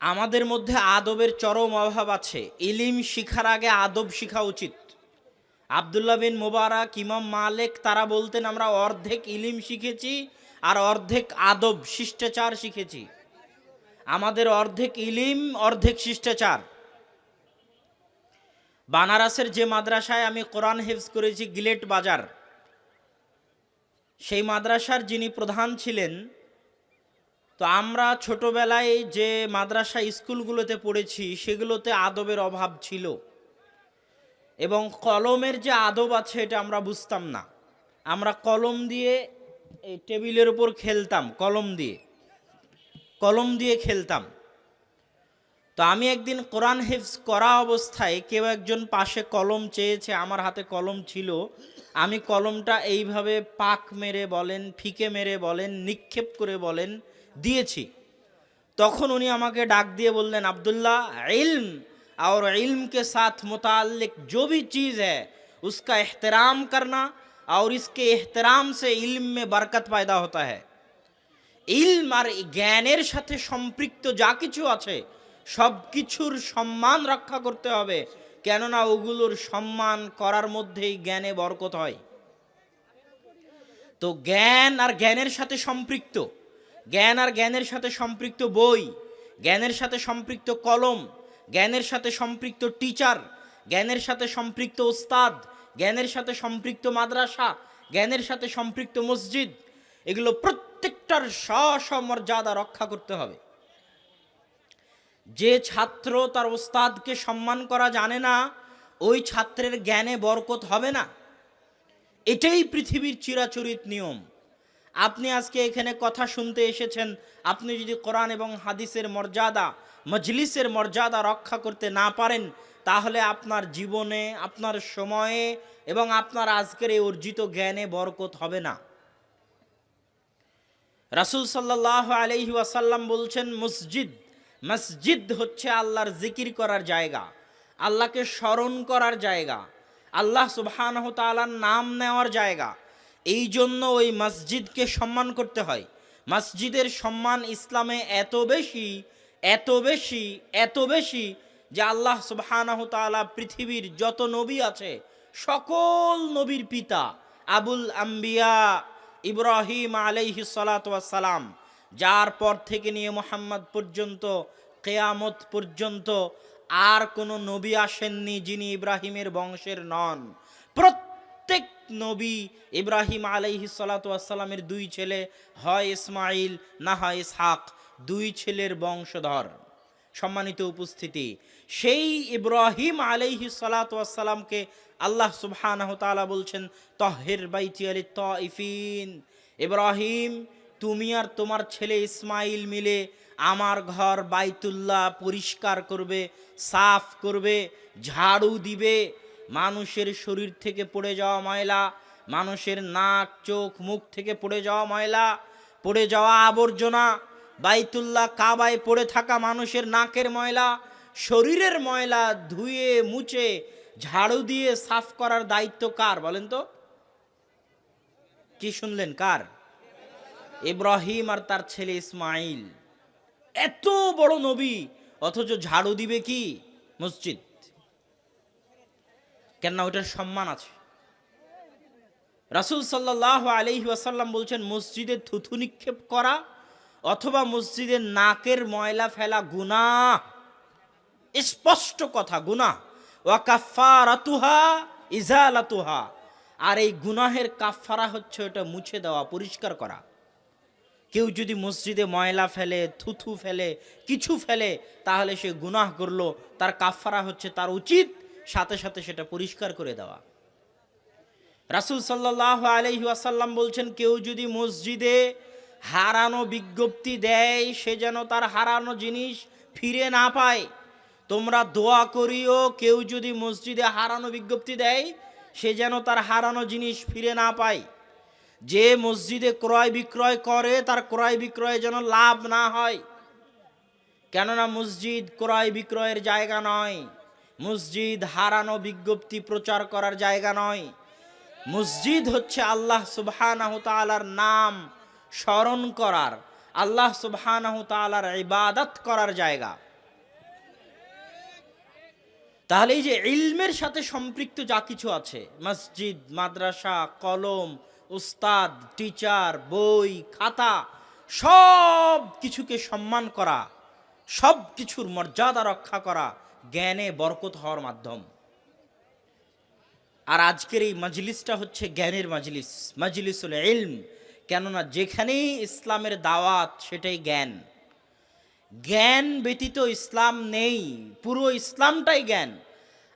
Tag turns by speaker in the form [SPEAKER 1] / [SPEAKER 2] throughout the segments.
[SPEAKER 1] আমাদের মধ্যে আদবের চরম অভাব আছে। ইলিম শিখার আগে আদব শিখা উচিত। আবদুল্লাহ বিন মোবারক, ইমাম মালেক, তারা বলতেন, আমরা অর্ধেক ইলিম শিখেছি আর অর্ধেক আদব, শিষ্টাচার শিখেছি। আমাদের অর্ধেক ইলিম, অর্ধেক শিষ্টাচার। বানারসের যে মাদ্রাসায় আমি কোরআন হেফজ করেছি, গিলেট বাজার, সেই মাদ্রাসার যিনি প্রধান ছিলেন তো আমরা ছোটবেলায় যে মাদ্রাসা স্কুলগুলোতে পড়েছি, সেগুলোতে আদবের অভাব ছিল। এবং কলমের যে আদব আছে, এটা আমরা বুঝতাম না। আমরা কলম দিয়ে টেবিলের উপর খেলতাম, কলম দিয়ে। কলম দিয়ে খেলতাম। তো আমি একদিন কোরআন হেফজ করা অবস্থায় কেউ একজন পাশে কলম চেয়েছে, আমার হাতে কলম ছিল। আমি কলমটা এইভাবে পাক মেরে বলেন, ফিকে মেরে বলেন, নিক্ষেপ করে বলেন দিয়েছি তখন উনি আমাকে ডাক দিয়ে বললেন अब्दुल्ला इल्म और इल्म के साथ मुताल्लिक जो भी चीज़ है उसका एहतराम करना और इसके एहतराम से इल्म में बरकत पैदा होता है ইলম আর জ্ঞানের সাথে সম্পৃক্ত যা কিছু আছে সব কিছুর সম্মান রক্ষা করতে হবে কেননা ওগুলোর সম্মান করার মধ্যেই জ্ঞানে বরকত হয় তো জ্ঞান আর জ্ঞানের সাথে সম্পৃক্ত জ্ঞান আর জ্ঞানের সাথে সম্পৃক্ত বই, জ্ঞানের সাথে সম্পৃক্ত কলম, জ্ঞানের সাথে সম্পৃক্ত টিচার জ্ঞানের সাথে সম্পৃক্ত ওস্তাদ, জ্ঞানের সাথে সম্পৃক্ত মাদ্রাসা, জ্ঞানের সাথে সম্পৃক্ত মসজিদ, এগুলো প্রত্যেকটার স্ব স্ব মর্যাদা রক্ষা করতে হবে। যে ছাত্র তার ওস্তাদকে সম্মান করা জানে না, ওই ছাত্রের জ্ঞানে বরকত হবে না। এটাই পৃথিবীর চিরাচরিত নিয়ম। আপনি আজকে এখানে কথা শুনতে এসেছেন, আপনি যদি কোরআন এবং হাদিসের মর্যাদা, মজলিসের মর্যাদা রক্ষা করতে না পারেন, তাহলে আপনার জীবনে, আপনার সময়ে এবং আপনার আজকের এই অর্জিত জ্ঞানে বরকত হবে না। রাসুল সাল্লাহ আলহি ওয়াসাল্লাম বলছেন, মসজিদ মসজিদ হচ্ছে আল্লাহর জিকির করার জায়গা, আল্লাহকে স্মরণ করার জায়গা, আল্লাহ সুবহানাহ তাআলার নাম নেওয়ার জায়গা এই জন্য ওই মসজিদকে সম্মান করতে হয়। মসজিদের সম্মান ইসলামে এত বেশি এত বেশি এত বেশি যে আল্লাহ সুবহানাহ পৃথিবীর যত নবী আছে, সকল নবীর পিতা আবুল আম্বিয়া ইব্রাহিম আলাইহি সালাম যার পর থেকে নিয়ে মোহাম্মদ পর্যন্ত, কেয়ামত পর্যন্ত আর কোনো নবী আসেননি যিনি ইব্রাহিমের বংশের নন। প্রত্যেক নবী ইব্রাহিম আলাইহি সালামের দুই ছেলে, হয় ইসমাইল না হয় ইসহাক, দুই ছেলের বংশধর। সম্মানিত উপস্থিতি, সেই ইব্রাহিম আলাইহি সালাতামকে আল্লাহ সুবহানাহু বলছেন তহের বাইতি আলি তাইফিন। ইব্রাহিম, তুমি আর তোমার ছেলে ইসমাইল মিলে আমার ঘর বাইতুল্লাহ পরিষ্কার করবে, সাফ করবে, ঝাড়ু দিবে মানুষের শরীর থেকে পড়ে যাওয়া ময়লা, মানুষের নাক, চোখ, মুখ থেকে পড়ে যাওয়া ময়লা, পড়ে যাওয়া আবর্জনা, বাইতুল্লাহ কাবায় পড়ে থাকা মানুষের নাকের ময়লা, শরীরের ময়লা ধুয়ে, মুছে, ঝাড়ু দিয়ে সাফ করার দায়িত্ব কার বলেন তো? কি শুনলেন কার? ইব্রাহিম আর তার ছেলে ইসমাইল। এত বড় নবী, অথচ ঝাড়ু দিবে কি? মসজিদ। কেননা ওটার সম্মান আছে। রাসুল সাল্লাহ আলহি ওয়াসাল্লাম বলছেন, মসজিদে থুথু নিক্ষেপ করা অথবা মসজিদের নাকের ময়লা ফেলা গুনা স্পষ্ট কথা গুনা ওয়াকাফারাতুহা ইজালাতুহা। আর এই গুনাহের কাফারা হচ্ছে ওটা মুছে দেওয়া, পরিষ্কার করা। কেউ যদি মসজিদে ময়লা ফেলে, থুথু ফেলে, কিছু ফেলে, তাহলে সে গুনাহ করল, তার কাফারা হচ্ছে তার উচিত সাথে সাথে সেটা পরিষ্কার করে দেওয়া। রাসুল সাল্লাহ আলহি আসাল্লাম বলছেন, কেউ যদি মসজিদে হারানো বিজ্ঞপ্তি দেয়, সে যেন তার হারানো জিনিস ফিরে না পায়। তোমরা দোয়া করিও, কেউ যদি মসজিদে হারানো বিজ্ঞপ্তি দেয়, সে যেন তার হারানো জিনিস ফিরে না পায়। যে মসজিদে ক্রয় বিক্রয় করে, তার ক্রয় বিক্রয়ে যেন লাভ না হয়। কেননা মসজিদ ক্রয় বিক্রয়ের জায়গা নয়। মসজিদ হারানো বিজ্ঞপ্তি প্রচার করার জায়গা নয়। মসজিদ হচ্ছে আল্লাহ সুবহানাহু নাম স্মরণ করার, আল্লাহ সুবহানাহু ইবাদত করার জায়গা। তাহলে এই যে ইলমের সাথে সম্পৃক্ত যা কিছু আছে, মসজিদ, মাদ্রাসা, কলম, উস্তাদ, টিচার, বই, খাতা, সব কিছুকে সম্মান করা, সব কিছুর মর্যাদা রক্ষা করা জ্ঞানে বরকত হওয়ার মাধ্যম। আর আজকের এই মজলিসটা হচ্ছে জ্ঞানের মজলিস, মজলিসুল ইলম। কেননা যেখানেই ইসলামের দাওয়াত, সেটাই জ্ঞান। জ্ঞান ব্যতীত ইসলাম নেই, পুরো ইসলামটাই জ্ঞান।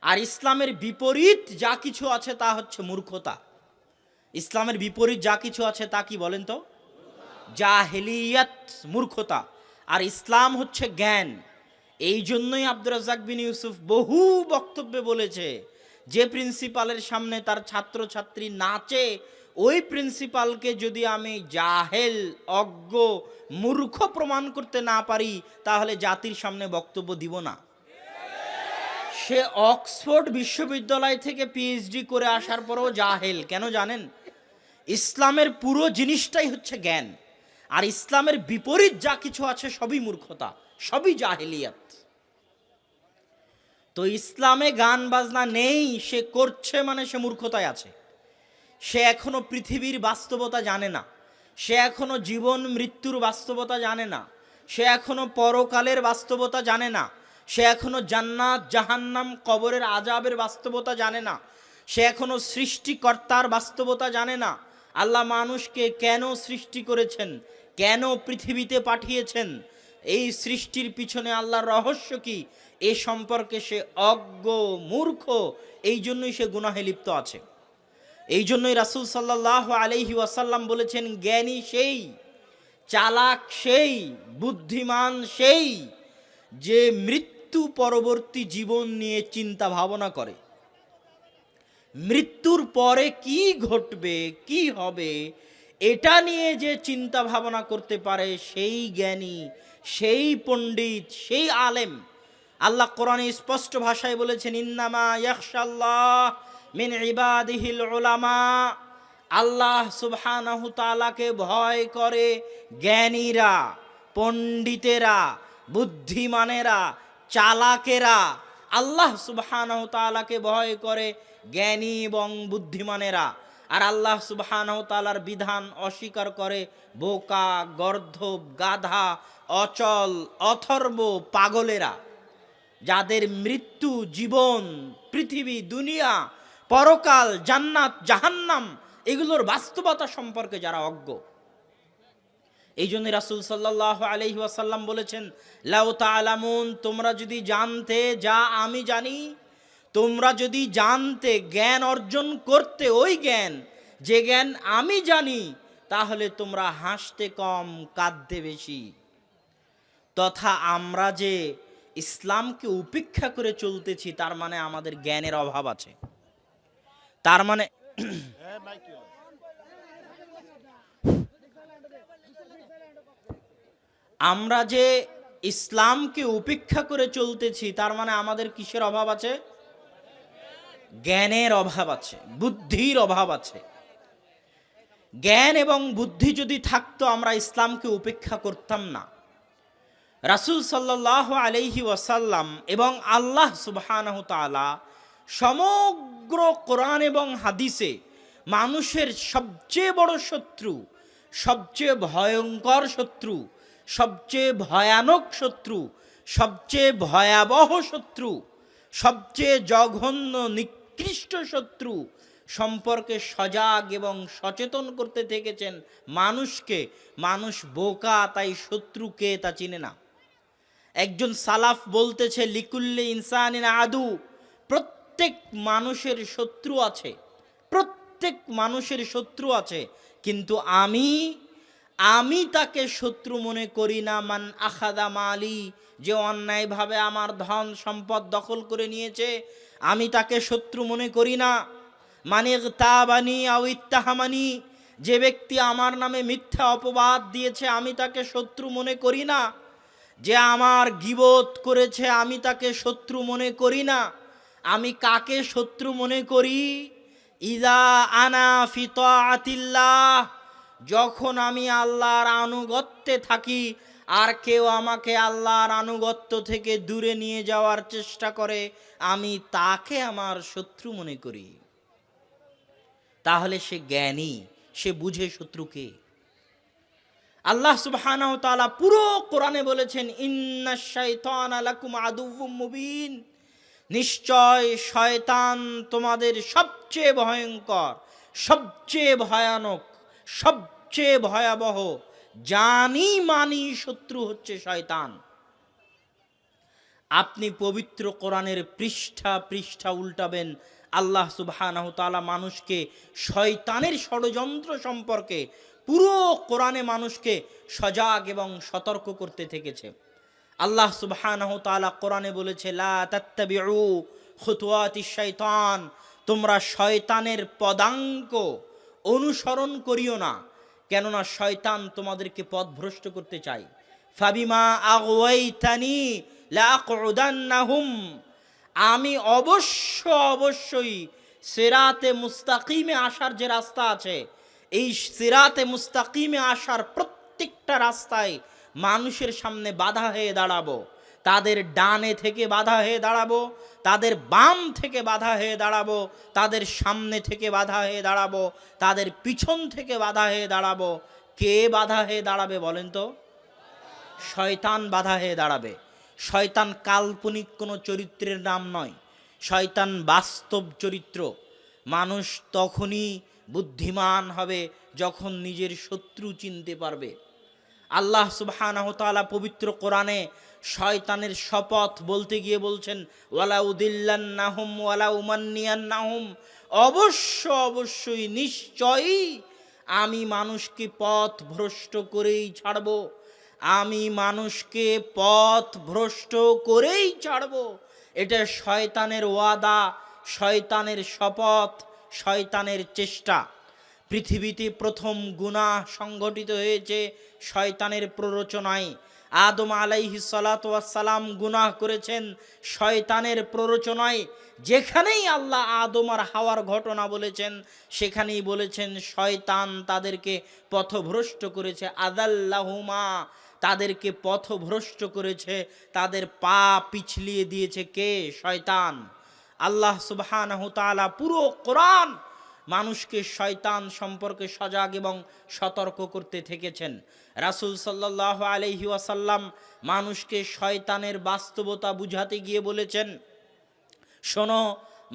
[SPEAKER 1] আর ইসলামের বিপরীত যা কিছু আছে তা হচ্ছে মূর্খতা। ইসলামের বিপরীত যা কিছু আছে তা কি বলেন তো? জাহেলিয়াত, মূর্খতা। আর ইসলাম হচ্ছে জ্ঞান। এই জন্যই আব্দুর রাজ্জাক বিন ইউসুফ বহু বক্তব্যে বলেছে, যে প্রিন্সিপালের সামনে তার ছাত্রছাত্রী নাচে, ওই প্রিন্সিপালকে যদি আমি জাহেল, অজ্ঞ, মূর্খ প্রমাণ করতে না পারি, তাহলে জাতির সামনে বক্তব্য দিব না। সে অক্সফোর্ড বিশ্ববিদ্যালয় থেকে পিএইচডি করে আসার পরেও জাহেল, কেন জানেন? ইসলামের পুরো জিনিসটাই হচ্ছে জ্ঞান, আর ইসলামের বিপরীত যা কিছু আছে সবই মূর্খতা, সবই জাহেলিয়াত। তো ইসলামে গান বাজনা নেই, সে করছে মানে সে মূর্খতায় আছে। সে এখনও পৃথিবীর বাস্তবতা জানে না। সে এখনও জীবন মৃত্যুর বাস্তবতা জানে না। সে এখনও পরকালের বাস্তবতা জানে না। সে এখনও জান্নাত, জাহান্নাম, কবরের আজাবের বাস্তবতা জানে না। সে এখনও সৃষ্টিকর্তার বাস্তবতা জানে না। আল্লাহ মানুষকে কেন সৃষ্টি করেছেন? কেন পৃথিবীতে পাঠিয়েছেন? এই সৃষ্টির পিছনে আল্লাহর রহস্য কি? এ সম্পর্কে সে অজ্ঞ, মূর্খ, এই জন্যই সে গুনাহে লিপ্ত আছে। এই জন্যই রাসুল সাল্লাহ আলহি ওয়াসাল্লাম বলেছেন, জ্ঞানী সেই, চালাক সেই, বুদ্ধিমান সেই, যে মৃত্যু পরবর্তী জীবন নিয়ে চিন্তা ভাবনা করে। মৃত্যুর পরে কি ঘটবে, কি হবে, এটা নিয়ে যে চিন্তা ভাবনা করতে পারে, সেই জ্ঞানী, সেই পণ্ডিত, সেই আলেম আল্লাহ কোরআনে স্পষ্ট ভাষায় বলেছেন, ইন্নামা ইয়াকশাল্লাহ মিন ইবাদিহিল উলামা। আল্লাহ সুবহানাহু তাআলাকে ভয় করে জ্ঞানীরা, পণ্ডিতেরা, বুদ্ধিমানেরা, চালাকেরা। আল্লাহ সুবহানাহু তাআলাকে ভয় করে জ্ঞানী এবং বুদ্ধিমানেরা। আর আল্লাহ সুবহানাহু তাআলার বিধান অস্বীকার করে বোকা, গর্ধব, গাধা, অচল, অথর্ব, পাগলেরা। যাদের মৃত্যু জীবন, পৃথিবী, দুনিয়া, পরকাল, জান্নাত, জাহান্নাম, এগুলোর বাস্তবতা সম্পর্কে যারা অজ্ঞ। এই জন্য রাসুল সাল্লাহ আলহি ওয়াসাল্লাম বলেছেন, লাউ তালামুন তোমরা যদি জানতে, যা আমি জানি, তোমরা যদি জানতে জ্ঞান অর্জন করতে ওই জ্ঞান, যে জ্ঞান আমি জানি, তাহলে তোমরা হাসতে কম, কাঁদতে বেশি। তথা আমরা যে ইসলামকে উপেক্ষা করে চলতেছি, তার মানে আমাদের জ্ঞানের অভাব আছে। তার মানে আমরা যে ইসলামকে উপেক্ষা করে চলতেছি, তার মানে আমাদের কিসের অভাব আছে? জ্ঞানের অভাব আছে, বুদ্ধির অভাব আছে। জ্ঞান এবং বুদ্ধি যদি থাকতো, আমরা ইসলামকে উপেক্ষা করতাম না। রাসুল সাল্লাহ আলহি ওয়াসাল্লাম এবং আল্লাহ তাআলা সমগ্র কোরআন এবং হাদিসে মানুষের সবচেয়ে বড় শত্রু, সবচেয়ে ভয়ঙ্কর শত্রু, সবচেয়ে ভয়ানক শত্রু, সবচেয়ে ভয়াবহ শত্রু, সবচেয়ে জঘন্য নিকৃষ্ট শত্রু সম্পর্কে সজাগ এবং সচেতন করতে থেকেছেন মানুষকে। মানুষ বোকা, তাই শত্রুকে তা চিনে না। একজন সালাফ বলতেছে, লিকুল্লি ইনসানিন আদু, প্রত্যেক মানুষের শত্রু আছে, প্রত্যেক মানুষের শত্রু আছে, কিন্তু আমি আমি তাকে শত্রু মনে করি না, মান আখাদা মালি, যে অন্যায়ভাবে আমার ধন সম্পদ দখল করে নিয়েছে, আমি তাকে শত্রু মনে করি না। মানে তাবানি আও ইত্তাহামানি, যে ব্যক্তি আমার নামে মিথ্যা অপবাদ দিয়েছে, আমি তাকে শত্রু মনে করি না। যে আমার গিবত করেছে, আমি তাকে শত্রু মনে করি না। আমি কাকে শত্রু মনে করি? ইদা আনা ফিত আতিল্লাহ যখন আমি আল্লাহর আনুগত্যে থাকি, আর কেউ আমাকে আল্লাহর আনুগত্য থেকে দূরে নিয়ে যাওয়ার চেষ্টা করে, আমি তাকে আমার শত্রু মনে করি। তাহলে সে জ্ঞানী, সে বুঝে শত্রুকে আল্লাহ সুবহানাহু তাআলা পুরো কোরআনে বলেছেন ইন্নাশ শাইতানা লাকুম আদুউম মুবিন। নিশ্চয় শয়তান তোমাদের সবচেয়ে ভয়ঙ্কর, সবচেয়ে ভয়ানক, সবচেয়ে ভয়াবহ, জানি মানি শত্রু হচ্ছে শয়তান। আপনি পবিত্র কোরআনের পৃষ্ঠা পৃষ্ঠা উল্টাবেন, আল্লাহ তাআলা মানুষকে শয়তানের ষড়যন্ত্র সম্পর্কে পুরো কোরআনে মানুষকে সজাগ এবং সতর্ক করতে থেকেছে। আল্লাহ সুবহানাহু কোরআনে বলেছে, লা তোমরা শয়তানের পদাঙ্ক অনুসরণ করিও না, কেননা শয়তান তোমাদেরকে পথভ্রষ্ট করতে চায়। ফাবিমা আগওয়াইতানি লাআকউদান্নাহুম আমি অবশ্য অবশ্যই সেরাতে মুস্তাকিমে আসার যে রাস্তা আছে এই সিরাতে মুস্তাকিমে আসার প্রত্যেকটা রাস্তায় মানুষের সামনে বাধা হয়ে দাঁড়াবো। তাদের ডানে থেকে বাধা হয়ে দাঁড়াবো, তাদের বাম থেকে বাধা হয়ে দাঁড়াবো, তাদের সামনে থেকে বাধা হয়ে দাঁড়াবো, তাদের পিছন থেকে বাধা হয়ে দাঁড়াবো। কে বাধা হয়ে দাঁড়াবে বলেন তো? শয়তান বাধা হয়ে দাঁড়াবে। শয়তান কাল্পনিক কোনো চরিত্রের নাম নয়। শয়তান বাস্তব চরিত্র। মানুষ তখনই বুদ্ধিমান হবে যখন নিজের শত্রু চিনতে পারবে। আল্লাহ সুবহানাহু তাআলা পবিত্র কোরআনে শয়তানের শপথ বলতে গিয়ে বলছেন ওয়ালা উদিল্লান্নাহুম ওয়ালা উমান্নিয়ান্নাহুম অবশ্য, অবশ্যই নিশ্চয়ই আমি মানুষকে পথ ভ্রষ্ট করেই ছাড়ব। আমি মানুষকে পথ ভ্রষ্ট করেই ছাড়ব। এটা শয়তানের ওয়াদা, শয়তানের শপথ। শয়তানের চেষ্টা। পৃথিবীতে প্রথম গুনাহ সংগঠিত হয়েছে শয়তানের প্ররোচনায়। আদম আলাইহি সালাম গুনাহ করেছেন শয়তানের প্ররোচনায়। যেখানেই আল্লাহ আদম আর হাওয়ার ঘটনা বলেছেন, সেখানেই বলেছেন শয়তান তাদেরকে পথভ্রষ্ট করেছে। আদাল্লাহুমা তাদেরকে পথভ্রষ্ট করেছে। তাদের পা পিছলিয়ে দিয়েছে কে? শয়তান। আল্লাহ সুবহানাহু তাআলা পুরো কোরআন মানুষকে শয়তান সম্পর্কে সজাগ এবং সতর্ক করতে থেকেছেন। রাসূল সাল্লাহ আলহি ওয়াসাল্লাম মানুষকে শয়তানের বাস্তবতা বুঝাতে গিয়ে বলেছেন, শোনো,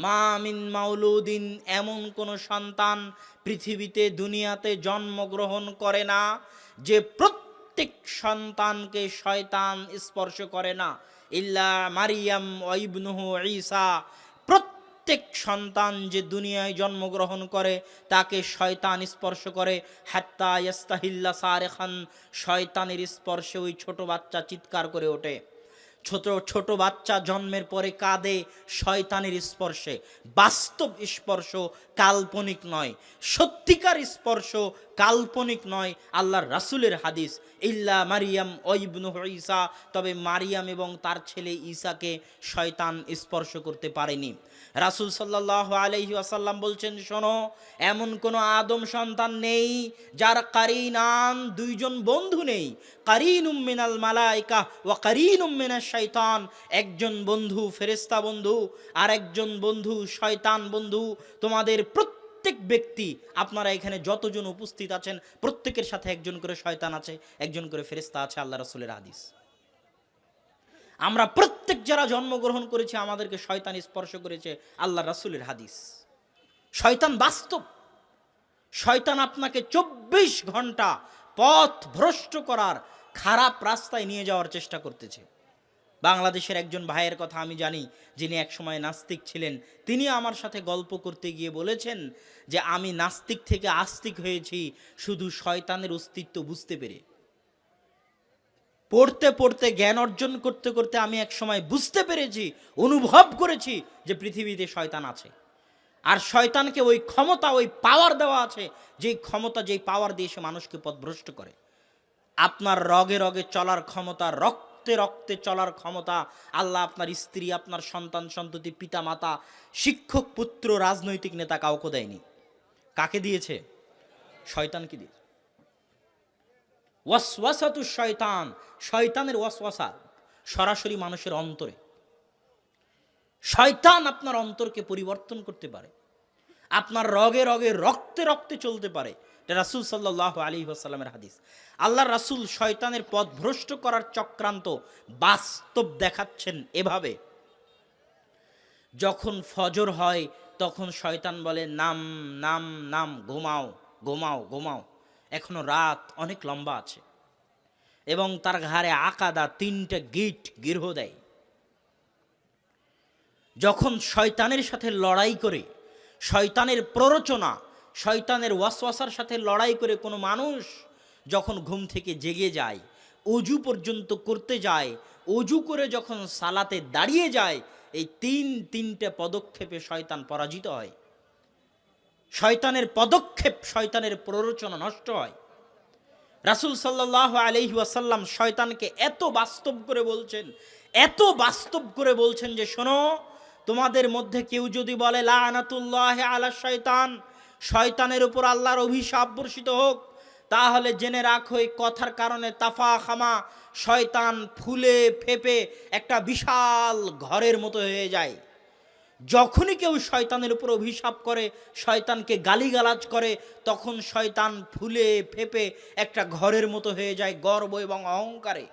[SPEAKER 1] মা মিন মাউলুদিন এমন কোনো সন্তান পৃথিবীতে দুনিয়াতে জন্মগ্রহণ করে না যে প্রত্যেক সন্তানকে শয়তান স্পর্শ করে না। ইল্লা মারিয়াম ওয়াইবনুহু ঈসা প্রত্যেক সন্তান যে দুনিয়ায় জন্মগ্রহণ করে, তাকে শয়তান স্পর্শ করে। হাত্তা ইয়াস্তাহিল্লা সারে খান শয়তানের স্পর্শে ওই ছোট বাচ্চা চিৎকার করে ওঠে। ছোট ছোট বাচ্চা জন্মের পরে কাঁদে শয়তানের স্পর্শে। বাস্তব স্পর্শ কাল্পনিক নয়, সত্যিকার স্পর্শ কাল্পনিক নয়, আল্লাহর রাসুলের হাদিস। ইল্লা মারিয়াম ওইবনু ঈসা, তবে মারিয়াম এবং তার ছেলে ঈসাকে শয়তান স্পর্শ করতে পারেনি। রাসুল সাল্লাহ আলহি আসাল্লাম বলছেন, শোনো, এমন কোনো আদম সন্তান নেই যার কারিনান দুইজন বন্ধু নেই। কারিন উম্মিনাল মালাইকা ও কারিন উম্মিনাল শৈতান একজন বন্ধু ফেরেস্তা বন্ধু, আর একজন বন্ধু শয়তান বন্ধু। তোমাদের প্রত্যেক ব্যক্তি, আপনারা এখানে যতজন উপস্থিত আছেন, প্রত্যেকের সাথে একজন করে শয়তান আছে, একজন করে ফেরেস্তা আছে, আল্লাহ রসুলের হাদিস। আমরা প্রত্যেক যারা জন্মগ্রহণ করেছি, আমাদেরকে শয়তান স্পর্শ করেছে, আল্লাহ রাসুলের হাদিস। শয়তান বাস্তব। শয়তান আপনাকে চব্বিশ ঘণ্টা পথ ভ্রষ্ট করার খারাপ রাস্তায় নিয়ে যাওয়ার চেষ্টা করতেছে। বাংলাদেশের একজন ভাইয়ের কথা আমি জানি, যিনি একসময় নাস্তিক ছিলেন, তিনি আমার সাথে গল্প করতে গিয়ে বলেছেন যে, আমি নাস্তিক থেকে আস্তিক হয়েছি, শুধু শয়তানের অস্তিত্ব বুঝতে পেরে। পড়তে পড়তে, জ্ঞান অর্জন করতে করতে আমি এক সময় বুঝতে পেরেছি, অনুভব করেছি যে পৃথিবীতে শয়তান আছে। আর শয়তানকে ওই ক্ষমতা, ওই পাওয়ার দেওয়া আছে, যেই ক্ষমতা, যেই পাওয়ার দিয়ে সে মানুষকে পথভ্রষ্ট করে। আপনার রগে রগে চলার ক্ষমতা, রক্তে রক্তে চলার ক্ষমতা, আল্লাহ আপনার স্ত্রী, আপনার সন্তান, সন্ততি পিতা মাতা শিক্ষক, পুত্র, রাজনৈতিক নেতা কাউকে দেয়নি। কাকে দিয়েছে? শয়তানকে দিয়েছে। ওয়াসওয়াসাতু শয়তান, শয়তানের ওয়াসওয়াসা সরাসরি মানুষের অন্তরে। শয়তান আপনার অন্তরকে পরিবর্তন করতে পারে। আপনার রগে রগে, রক্তে রক্তে চলতে পারে। রাসুল সাল্লাহ আলী আসাল্লামের হাদিস। আল্লাহ রাসুল শয়তানের পথ ভ্রষ্ট করার চক্রান্ত বাস্তব দেখাচ্ছেন এভাবে। যখন ফজর হয়, তখন শয়তান বলে, নাম নাম নাম, ঘুমাও ঘুমাও ঘুমাও। এখনও রাত অনেক লম্বা আছে। এবং তার ঘাড়ে আকাদা তিনটা গিট গৃহ দেয়। যখন শয়তানের সাথে লড়াই করে, শয়তানের প্ররোচনা, শয়তানের ওয়াসওয়াসার সাথে লড়াই করে কোনো মানুষ যখন ঘুম থেকে জেগে যায়, অজু পর্যন্ত করতে যায়, অজু করে যখন সালাতে দাঁড়িয়ে যায়, এই তিন তিনটে পদক্ষেপে শয়তান পরাজিত হয়। শয়তানের পদক্ষেপ, শয়তানের প্ররোচনা নষ্ট হয়। রাসুল সাল্লাহ আলহি ওয়াসাল্লাম শয়তানকে এত বাস্তব করে বলছেন, এত বাস্তব করে বলছেন যে, শোনো, তোমাদের মধ্যে কেউ যদি বলে, লানাতুল্লাহ আলা শয়তান, শয়তানের উপর আল্লাহর অভিশাপ বর্ষিত হোক, তাহলে জেনে রাখো, এই কথার কারণে তাফা খামা শয়তান ফুলে ফেপে একটা বিশাল ঘরের মতো হয়ে যায়। যখনই কেউ শয়তানের উপর অভিশাপ করে, শয়তানকে গালিগালাজ করে, তখন শয়তান ফুলে ফেপে একটা ঘরের মতো হয়ে যায় গর্ব এবং অহংকারে।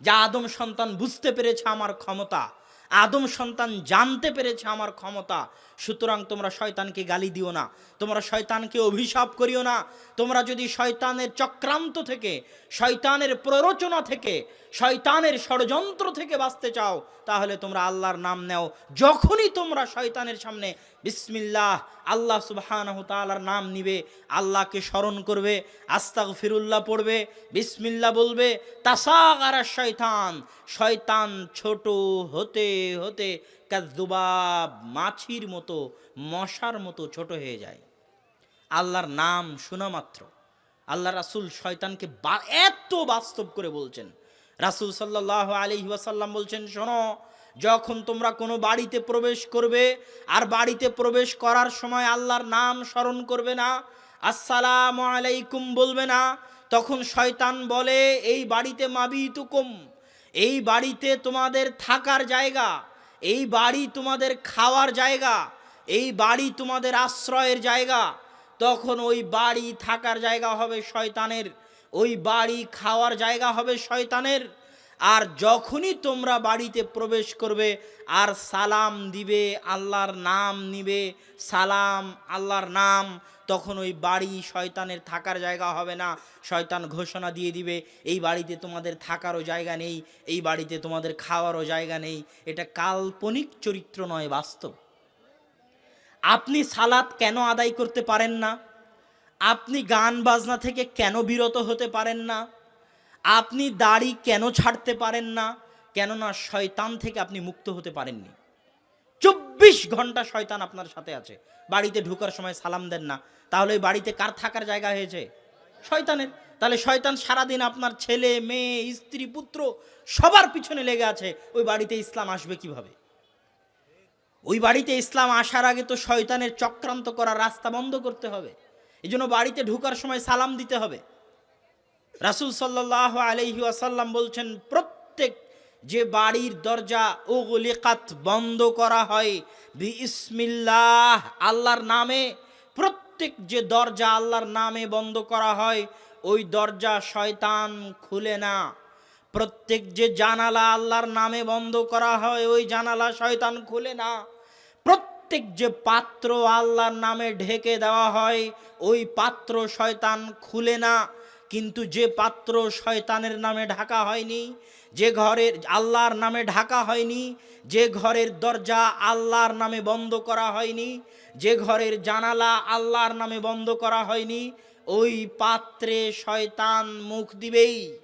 [SPEAKER 1] যা আদম সন্তান বুঝতে পেরেছে আমার ক্ষমতা, আদম সন্তান জানতে পেরেছে আমার ক্ষমতা সুতরাং তোমরা শয়তানকে গালি দিও না। তোমরা শয়তানকে অভিশাপ করিও না। তোমরা যদি শয়তানের চক্রান্ত থেকে, শয়তানের প্ররোচনা থেকে, শয়তানের ষড়যন্ত্র থেকে বাঁচতে চাও, তাহলে তোমরা আল্লাহর নাম নেও। যখনই তোমরা শয়তানের সামনে বিসমিল্লাহ, আল্লাহ সুবাহানহ তালার নাম নিবে, আল্লাহকে স্মরণ করবে আস্তাক ফিরুল্লাহ পড়বে, বিসমিল্লাহ বলবে, তাসাগারা শয়তান শয়তান ছোট হতে হতে কাজদুবাব মাছির মতো মশার মতো ছোট হয়ে যায়। আল্লাহর নাম শোনা মাত্র আল্লাহ রাসুল শয়তানকে এত বাস্তব করে বলছেন। রাসুল সাল্লাহ আলহি ওয়াসাল্লাম বলছেন, শোনো, যখন তোমরা কোনো বাড়িতে প্রবেশ করবে, আর বাড়িতে প্রবেশ করার সময় আল্লাহর নাম স্মরণ করবে না, আসসালাম আলাইকুম বলবে না, তখন শয়তান বলে, এই বাড়িতে মাবি তুকুম এই বাড়িতে তোমাদের থাকার জায়গা, এই বাড়ি তোমাদের খাওয়ার জায়গা এই বাড়ি তোমাদের আশ্রয়ের জায়গা। তখন ওই বাড়ি থাকার জায়গা হবে শয়তানের। ওই বাড়ি খাওয়ার জায়গা হবে শয়তানের। আর যখনই তোমরা বাড়িতে প্রবেশ করবে, আর সালাম দিবে, আল্লাহর নাম নিবে, সালাম, আল্লাহর নাম, তখন ওই বাড়ি শয়তানের থাকার জায়গা হবে না। শয়তান ঘোষণা দিয়ে দিবে, এই বাড়িতে তোমাদের থাকারও জায়গা নেই, এই বাড়িতে তোমাদের খাওয়ারও জায়গা নেই। এটা কাল্পনিক চরিত্র নয়, বাস্তব। আপনি সালাত কেন আদায় করতে পারেন না? আপনি গান বাজনা থেকে কেন বিরত হতে পারেন না? আপনি দাড়ি কেন ছাড়তে পারেন না? কেননা শয়তান থেকে আপনি মুক্ত হতে পারেননি। চব্বিশ ঘণ্টা শয়তান আপনার সাথে আছে। বাড়িতে ঢোকার সময় সালাম দেন না। তাহলে ওই বাড়িতে কার থাকার জায়গা হয়েছে? শয়তানের। তাহলে শয়তান সারাদিন আপনার ছেলে, মেয়ে, স্ত্রী, পুত্র সবার পিছনে লেগে আছে। ওই বাড়িতে ইসলাম আসবে কীভাবে? ওই বাড়িতে ইসলাম আসার আগে তো শয়তানের চক্রান্ত করার রাস্তা বন্ধ করতে হবে। এই জন্য বাড়িতে ঢোকার সময় সালাম দিতে হবে। রাসুল সাল্লাহ আলহি আসাল্লাম বলছেন, প্রত্যেক যে বাড়ির দরজা ওগলিকাত বন্ধ করা হয় বি ইসমিল্লাহ আল্লাহর নামে, প্রত্যেক যে দরজা আল্লাহর নামে বন্ধ করা হয়, ওই দরজা শয়তান খুলে না। প্রত্যেক যে জানালা আল্লাহর নামে বন্ধ করা হয়, ওই জানালা শয়তান খুলে না। প্রত্যেক যে পাত্র আল্লাহর নামে ঢেকে দেওয়া হয়, ওই পাত্র শয়তান খুলে না। কিন্তু যে পাত্র শয়তানের নামে ঢাকা হয়নি, যে ঘরের আল্লাহর নামে ঢাকা হয়নি, যে ঘরের দরজা আল্লাহর নামে বন্ধ করা হয়নি, যে ঘরের জানালা আল্লাহর নামে বন্ধ করা হয়নি, ওই পাত্রে শয়তান মুখ দিবেই।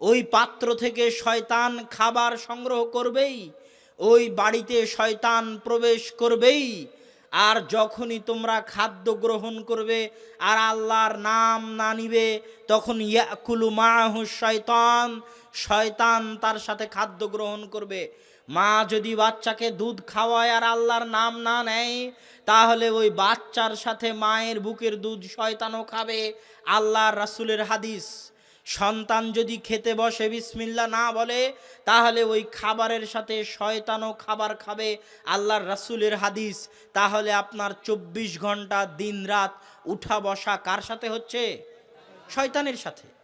[SPEAKER 1] ওই পাত্র থেকে শয়তান খাবার সংগ্রহ করবেই। ওই বাড়িতে শয়তান প্রবেশ করবেই। আর যখনই তোমরা খাদ্য গ্রহণ করবে আর আল্লাহর নাম না নিবে, তখন ইয়াকুলু মাহু শয়তান শয়তান তার সাথে খাদ্য গ্রহণ করবে। মা যদি বাচ্চাকে দুধ খাওয়ায় আর আল্লাহর নাম না নেয়, তাহলে ওই বাচ্চার সাথে মায়ের বুকের দুধ শয়তানও খাবে। আল্লাহর রাসূলের হাদিস। সন্তান যদি খেতে বসে বিসমিল্লা না বলে, তাহলে ওই খাবারের সাথে শয়তানও খাবার খাবে। আল্লাহর রাসুলের হাদিস, তাহলে আপনার চব্বিশ ঘণ্টা দিন রাত উঠা বসা কার সাথে হচ্ছে? শয়তানের সাথে।